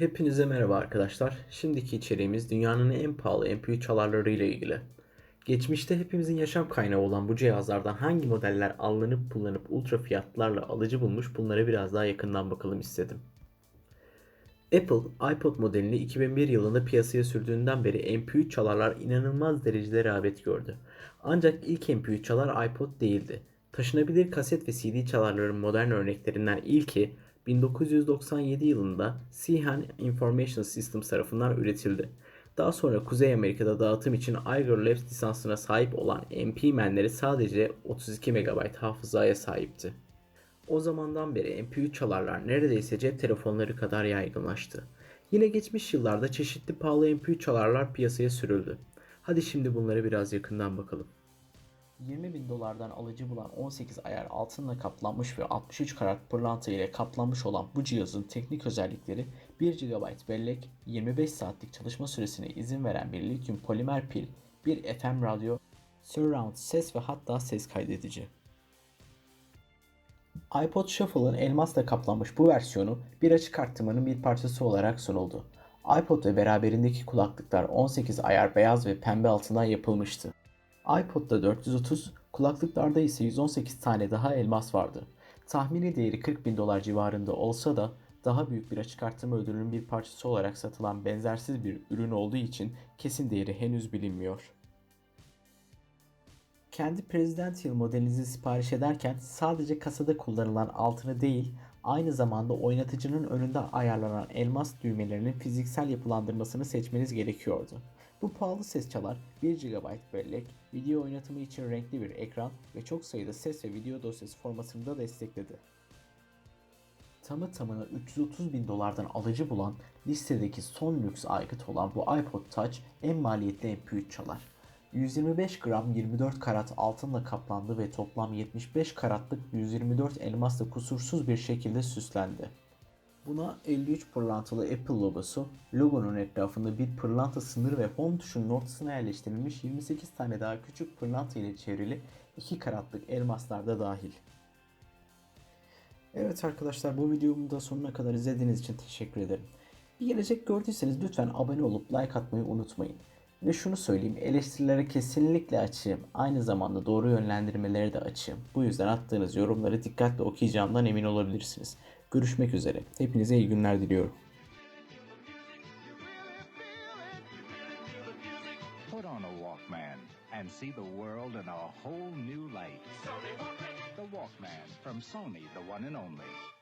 Hepinize merhaba arkadaşlar. Şimdiki içeriğimiz dünyanın en pahalı MP3 çalarları ile ilgili. Geçmişte hepimizin yaşam kaynağı olan bu cihazlardan hangi modeller alınıp kullanıp ultra fiyatlarla alıcı bulmuş bunlara biraz daha yakından bakalım istedim. Apple iPod modelini 2001 yılında piyasaya sürdüğünden beri MP3 çalarlar inanılmaz derecede rağbet gördü. Ancak ilk MP3 çalar iPod değildi. Taşınabilir kaset ve CD çalarların modern örneklerinden ilki 1997 yılında Sehan Information Systems tarafından üretildi. Daha sonra Kuzey Amerika'da dağıtım için Iger Labs lisansına sahip olan MP-Man'leri sadece 32 MB hafızaya sahipti. O zamandan beri MP3 çalarlar neredeyse cep telefonları kadar yaygınlaştı. Yine geçmiş yıllarda çeşitli pahalı MP3 çalarlar piyasaya sürüldü. Hadi şimdi bunlara biraz yakından bakalım. 20 bin dolardan alıcı bulan 18 ayar altınla kaplanmış ve 63 karat pırlanta ile kaplanmış olan bu cihazın teknik özellikleri 1 GB bellek, 25 saatlik çalışma süresine izin veren bir lityum polimer pil, bir FM radyo, surround ses ve hatta ses kaydedici. iPod Shuffle'ın elmasla kaplanmış bu versiyonu bir açık arttırmanın bir parçası olarak sunuldu. iPod ve beraberindeki kulaklıklar 18 ayar beyaz ve pembe altından yapılmıştı iPod'da 430, kulaklıklarda ise 118 tane daha elmas vardı. Tahmini değeri 40 bin dolar civarında olsa da daha büyük bir açık arttırma ödülünün bir parçası olarak satılan benzersiz bir ürün olduğu için kesin değeri henüz bilinmiyor. Kendi Presidential modelinizi sipariş ederken sadece kasada kullanılan altını değil, aynı zamanda oynatıcının önünde ayarlanan elmas düğmelerinin fiziksel yapılandırmasını seçmeniz gerekiyordu. Bu pahalı ses çalar 1 GB bellek, video oynatımı için renkli bir ekran ve çok sayıda ses ve video dosyası formatını da destekledi. Tamı tamına 330 bin dolardan alıcı bulan listedeki son lüks aygıt olan bu iPod Touch en maliyetli MP3 çalar. 125 gram 24 karat altınla kaplandı ve toplam 75 karatlık 124 elmasla kusursuz bir şekilde süslendi. Buna 53 pırlantalı Apple logosu, logonun etrafında bir pırlanta sınır ve home tuşunun ortasına yerleştirilmiş 28 tane daha küçük pırlanta ile çevrili 2 karatlık elmaslar da dahil. Evet arkadaşlar bu videomu da sonuna kadar izlediğiniz için teşekkür ederim. Bir gelecek gördüyseniz lütfen abone olup like atmayı unutmayın. Ve şunu söyleyeyim eleştirilere kesinlikle açığım. Aynı zamanda doğru yönlendirmeleri de açığım. Bu yüzden attığınız yorumları dikkatle okuyacağımdan emin olabilirsiniz. Görüşmek üzere. Hepinize iyi günler diliyorum. Put on a Walkman and see the world in a whole new light. The Walkman from Sony, the one and only.